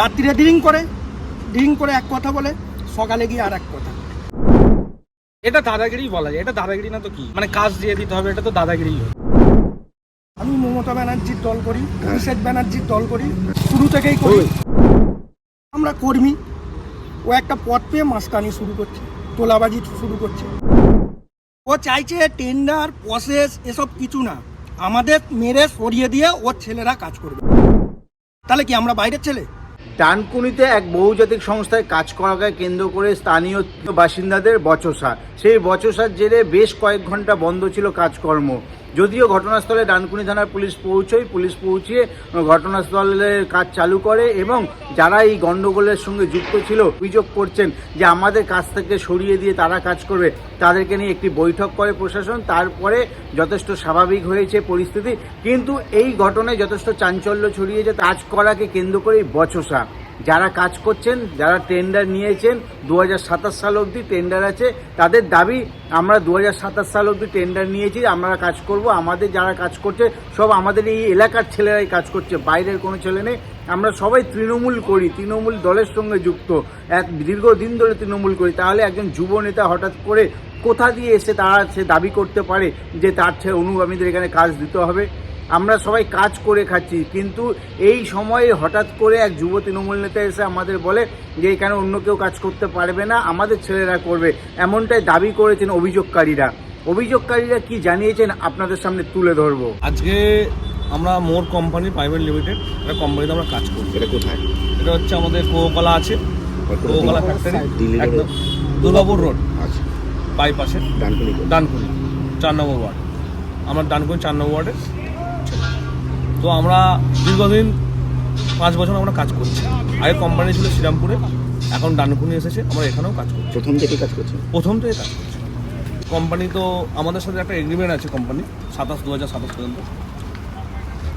রাত্রিরে ড্রিঙ্ক করে ড্রিঙ্ক করে এক কথা বলে সকালে গিয়ে আর এক কথা। এটা দাদাগিরি বলা যায়। এটা দাদাগিরি না তো কি? মানে কাজ দিয়ে দিতে হবে এটা তো দাদাগিরি আমি মমতা ব্যানার্জির দল করি অভিষেক ব্যানার্জির দল করি শুরু থেকেই করি। আমরা কর্মী ও একটা পথ পেয়ে মাস্তানি শুরু করছে তোলাবাজি শুরু করছে। ও চাইছে টেন্ডার প্রসেস এসব কিছু না। আমাদের মেরে সরিয়ে দিয়ে ওর ছেলেরা কাজ করবে। তাহলে কি আমরা বাইরের ছেলে? ডানকুনিতে এক বহুজাতিক সংস্থায় কাজ করাকে কেন্দ্র করে স্থানীয় বাসিন্দাদের বচসা। সেই বচসার জেরে বেশ কয়েক ঘণ্টা বন্ধ ছিল কাজকর্ম। যদিও ঘটনাস্থলে ডানকুনি থানার পুলিশ পৌঁছয়, পুলিশ পৌঁছিয়ে ঘটনাস্থলের কাজ চালু করে এবং যারা এই গণ্ডগোলের সঙ্গে যুক্ত ছিল, অভিযোগ করছেন যে আমাদের কাছ থেকে সরিয়ে দিয়ে তারা কাজ করবে। তাদেরকে নিয়ে একটি বৈঠক করে প্রশাসন, তারপরে যথেষ্ট স্বাভাবিক হয়েছে পরিস্থিতি। কিন্তু এই ঘটনায় যথেষ্ট চাঞ্চল্য ছড়িয়েছে কাজ করাকে কেন্দ্র করেই বচসা। যারা কাজ করছেন, যারা টেন্ডার নিয়েছেন দু হাজার সাতাশ সাল অবধি টেন্ডার আছে, তাদের দাবি আমরা দু হাজার সাতাশ সাল অবধি টেন্ডার নিয়েছি, আমরা কাজ করব, আমাদের যারা কাজ করছে, সব আমাদের এই এলাকার ছেলেরাই কাজ করছে, বাইরের কোনো ছেলে নেই। আমরা সবাই তৃণমূল করি, তৃণমূল দলের সঙ্গে যুক্ত। এক, দীর্ঘদিন ধরে তৃণমূল করি, তাহলে একজন যুব নেতা হঠাৎ করে কোথা দিয়ে এসে তারা সে দাবি করতে পারে যে তার অনুগামীদের এখানে কাজ দিতে হবে? আমরা সবাই কাজ করে খাচ্ছি কিন্তু এই সময়ে হঠাৎ করে এক যুব তৃণমূল নেতা এসে আমাদের বলে যে এখানে অন্য কেউ কাজ করতে পারবে না আমাদের ছেলেরা করবে। এমনটাই দাবি করেছেন অভিযোগকারীরা। অভিযোগকারীরা কি জানিয়েছেন আপনাদের সামনে তুলে ধরবো। আজকে আমরা মোর কোম্পানি প্রাইভেট লিমিটেড একটা কোম্পানিতে আমরা কাজ করি। এটা কোথায়? এটা হচ্ছে আমাদের কোকলা আছে। কোকলা ফ্যাক্টরি একদম দুর্গাপুর রোড আচ্ছা। বাইপাসে ডানকুনি। ডানকুনি চার নম্বর ওয়ার্ড। আমার ডানকুনি চার নম্বর ওয়ার্ডে তো আমরা দীর্ঘদিন পাঁচ বছর আমরা কাজ করছি। আগে কোম্পানি ছিল শ্রীরামপুরে এখন ডানকুনি এসেছে আমরা এখানেও কাজ করছি। প্রথম থেকে কাজ করছেন? প্রথম থেকে কাজ করছি। কোম্পানি তো আমাদের সাথে একটা এগ্রিমেন্ট আছে কোম্পানি সাতাশ দু হাজার সাতাশ পর্যন্ত।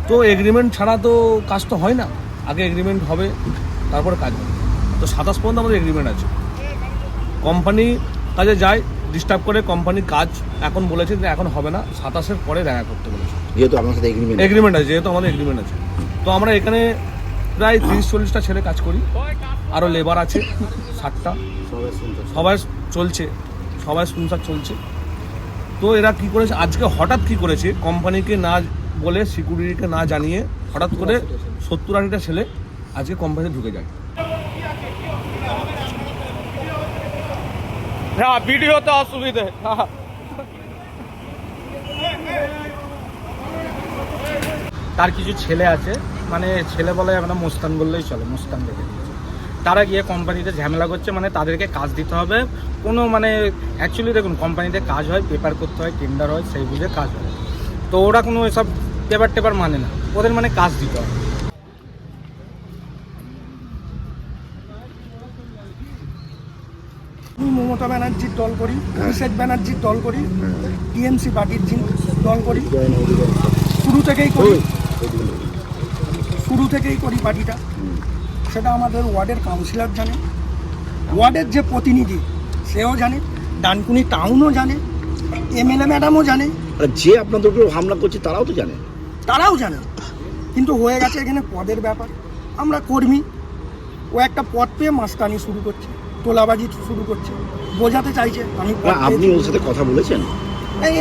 তো এগ্রিমেন্ট ছাড়া তো কাজ তো হয় না। আগে এগ্রিমেন্ট হবে তারপরে কাজ হবে। তো সাতাশ পর্যন্ত আমাদের এগ্রিমেন্ট আছে। কোম্পানি কাজে যায় ডিস্টার্ব করে কোম্পানি কাজ এখন বলেছে যে এখন হবে না সাতাশের পরে দেখা করতে বলেছে। যেহেতু আপনার সাথে এগ্রিমেন্ট এগ্রিমেন্ট আছে যেহেতু আমাদের এগ্রিমেন্ট আছে। তো আমরা এখানে প্রায় তিরিশ চল্লিশটা ছেলে কাজ করি। আরও লেবার আছে ষাটটা। সবাই চলছে সবাই সংসার চলছে। তো এরা কি করেছে আজকে হঠাৎ কি করেছে কোম্পানিকে না বলে সিকিউরিটিকে না জানিয়ে হঠাৎ করে সত্তর আশিটা ছেলে আজকে কোম্পানিতে ঢুকে যায়। হ্যাঁ ভিডিওতে অসুবিধে। তার কিছু ছেলে আছে মানে ছেলে বলে আমরা মোস্তান বললেই চলে, মোস্তান দেখে তারা গিয়ে কোম্পানিতে ঝামেলা করছে মানে তাদেরকে কাজ দিতে হবে। কোনো মানে অ্যাকচুয়ালি দেখুন, কোম্পানিতে কাজ হয় পেপার করতে হয় টেন্ডার হয়, সেই বুঝে কাজ হয়। তো ওরা কোনো এসব পেপার টেপার মানে না, ওদের মানে কাজ দিতে হয় আমি মমতা ব্যানার্জির দল করি অভিষেক ব্যানার্জির দল করি টিএমসি পার্টির দল করি। শুরু থেকেই করি। শুরু থেকেই করি পার্টিটা। সেটা আমাদের ওয়ার্ডের কাউন্সিলর জানে। ওয়ার্ডের যে প্রতিনিধি সেও জানে। ডানকুনি টাউনও জানে। এমএলএ ম্যাডামও জানে। আর যে আপনাদের উপর হামলা করছে তারাও তো জানে। তারাও জানে। কিন্তু হয়ে গেছে এখানে পদের ব্যাপার। আমরা কর্মী। ও একটা পদ পেয়ে মাস্তানি শুরু করছে। তোলাবাজি শুরু করছে। বোঝাতে চাইছে আমি আপনি ওর সাথে কথা বলেছেন?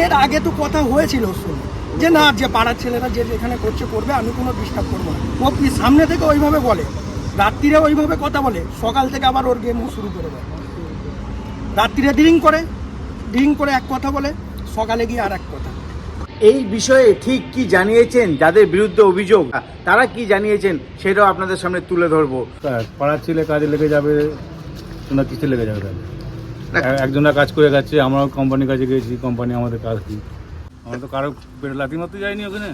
এর আগে তো কথা হয়েছিল ওর সঙ্গে। যে না যে পাড়ার ছেলেরা যে যেখানে করছে করবে আমি কোনো ডিস্টার্ব করব না। ও কি সামনে থেকে ওইভাবে বলে? রাত্রিরে ওইভাবে কথা বলে? সকাল থেকে আবার ওর গেম শুরু করে দেয়। রাত্রিরে ড্রিঙ্ক করে ড্রিঙ্ক করে এক কথা বলে সকালে গিয়ে আর এক কথা। এই বিষয়ে ঠিক কি জানিয়েছেন যাদের বিরুদ্ধে অভিযোগ? তারা কি জানিয়েছেন সেটাও আপনাদের সামনে তুলে ধরবো। পাড়ার ছেলে কাজে লেগে যাবে না কিসে লেগে যাবে এক- একজনের কাজ করে যাচ্ছে আমরাও কোম্পানির কাছে গেছি কোম্পানি আমাদের কাজ দিই আমরা তো কারও পেটে লাথি মারতে যাইনি ওখানে।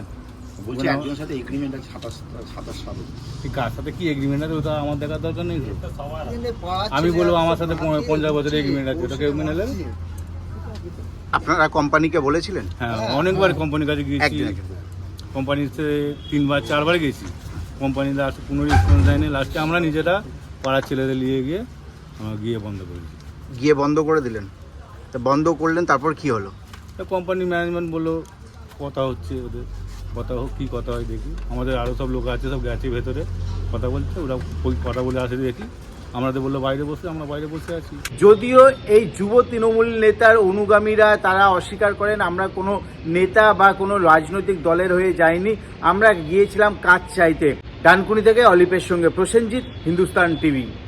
বলছে একজনের সাথে এগ্রিমেন্ট আছে সাতাশ সাতাশ সাল। কার সাথে কি এগ্রিমেন্ট আছে ওটা আমার দেখার দরকার নেই তো। আমি বলব আমার সাথে প- পঞ্চাশ বছরের এগ্রিমেন্ট আছে ওটা কেউ মেনে নেবে? আপনারা কোম্পানিকে বলেছিলেন? হ্যাঁ অনেকবার কোম্পানির কাছে গিয়েছি। কোম্পানিতে তিনবার চারবার গেছি। কোম্পানি লাস্ট কোনো রেসপন্স দেয়নি। লাস্টে আমরা নিজেরা পাড়ার ছেলেদের নিয়ে গিয়ে গিয়ে বন্ধ করেছি গিয়ে বন্ধ করে দিলেন? তো বন্ধ করলেন তারপর কি হলো? কোম্পানি ম্যানেজমেন্ট বলল কথা হচ্ছে ওদের। কথা হোক কী কথা হয় দেখি। আমাদের আরও সব লোক আছে সব গেছে ভেতরে। কথা বলছে ওরা ওই কথা বলে আসে দেখি। আমরা তো বলল বাইরে বসে আমরা বাইরে বসে আছি। যদিও এই যুব তৃণমূল নেতার অনুগামীরা তারা অস্বীকার করেন আমরা কোনো নেতা বা কোনো রাজনৈতিক দলের হয়ে যাইনি। আমরা গিয়েছিলাম কাজ চাইতে। ডানকুনি থেকে অলিপের সঙ্গে প্রসেনজিৎ হিন্দুস্তান টিভি।